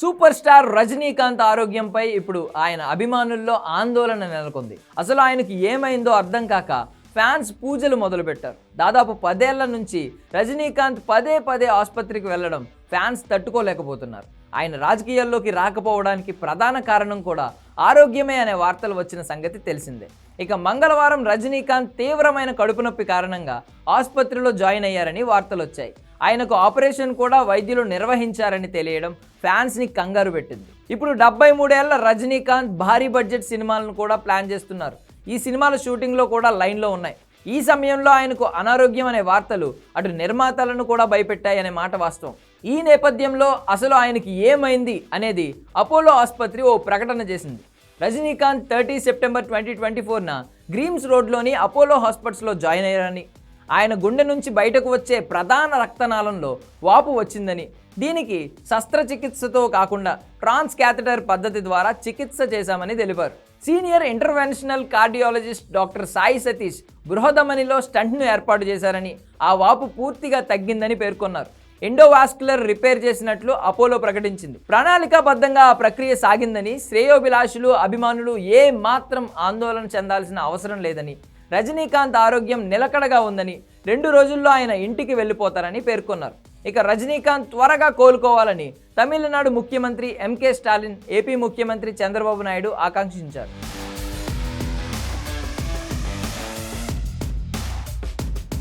Super star Rajinikanth ఆరోగ్యంపై ఇప్పుడు ఆయన అభిమానుల్లో ఆందోళన నెలకొంది. అసలు ఆయనకి ఏమైందో అర్థం కాక ఫ్యాన్స్ పూజలు మొదలుపెట్టారు. దాదాపు పదేళ్ళ నుంచి రజనీకాంత్ పదే పదే ఆసుపత్రికి వెళ్ళడం ఫ్యాన్స్ తట్టుకోలేకపోతున్నారు. ఆయన రాజకీయాల్లోకి రాకపోవడానికి ప్రధాన కారణం కూడా ఆరోగ్యమే అనే వార్తలు వచ్చిన సంగతి తెలిసిందే. ఇక మంగళవారం రజనీకాంత్ తీవ్రమైన కడుపు నొప్పి కారణంగా ఆసుపత్రిలో జాయిన్ అయ్యారని వార్తలు వచ్చాయి. ఆయనకు ఆపరేషన్ కూడా వైద్యులు నిర్వహించారని తెలియడం ఫ్యాన్స్ని కంగారు పెట్టింది. ఇప్పుడు డెబ్బై మూడేళ్ళ రజనీకాంత్ భారీ బడ్జెట్ సినిమాలను కూడా ప్లాన్ చేస్తున్నారు. ఈ సినిమాల షూటింగ్లో కూడా లైన్లో ఉన్నాయి. ఈ సమయంలో ఆయనకు అనారోగ్యం అనే వార్తలు అటు నిర్మాతలను కూడా భయపెట్టాయనే మాట వాస్తవం. ఈ నేపథ్యంలో అసలు ఆయనకి ఏమైంది అనేది అపోలో ఆసుపత్రి ఓ ప్రకటన చేసింది. Rajinikanth thirty September twenty twenty ఫోర్న Greams రోడ్లోని అపోలో హాస్పిటల్స్లో జాయిన్ అయ్యారని. ఆయన గుండె నుంచి బయటకు వచ్చే ప్రధాన రక్తనాళంలో వాపు వచ్చిందని. దీనికి శస్త్రచికిత్సతో కాకుండా ట్రాన్స్ క్యాథెటర్ పద్ధతి ద్వారా చికిత్స చేశామని తెలిపారు. Senior interventional cardiologist doctor Sai Satish బృహదమనిలో స్టంట్ను ఏర్పాటు చేశారని ఆ వాపు పూర్తిగా తగ్గిందని పేర్కొన్నారు. ఎండోవాస్కులర్ రిపేర్ చేసినట్లు అపోలో ప్రకటించింది. ప్రణాళికాబద్ధంగా ఆ ప్రక్రియ సాగిందని శ్రేయోభిలాషులు అభిమానులు ఏ మాత్రం ఆందోళన చెందాల్సిన అవసరం లేదని రజనీకాంత్ ఆరోగ్యం నిలకడగా ఉందని రెండు రోజుల్లో ఆయన ఇంటికి వెళ్ళిపోతారని పేర్కొన్నారు. ఇక రజనీకాంత్ త్వరగా కోలుకోవాలని తమిళనాడు ముఖ్యమంత్రి ఎంకే స్టాలిన్ ఏపీ ముఖ్యమంత్రి చంద్రబాబు నాయుడు ఆకాంక్షించారు.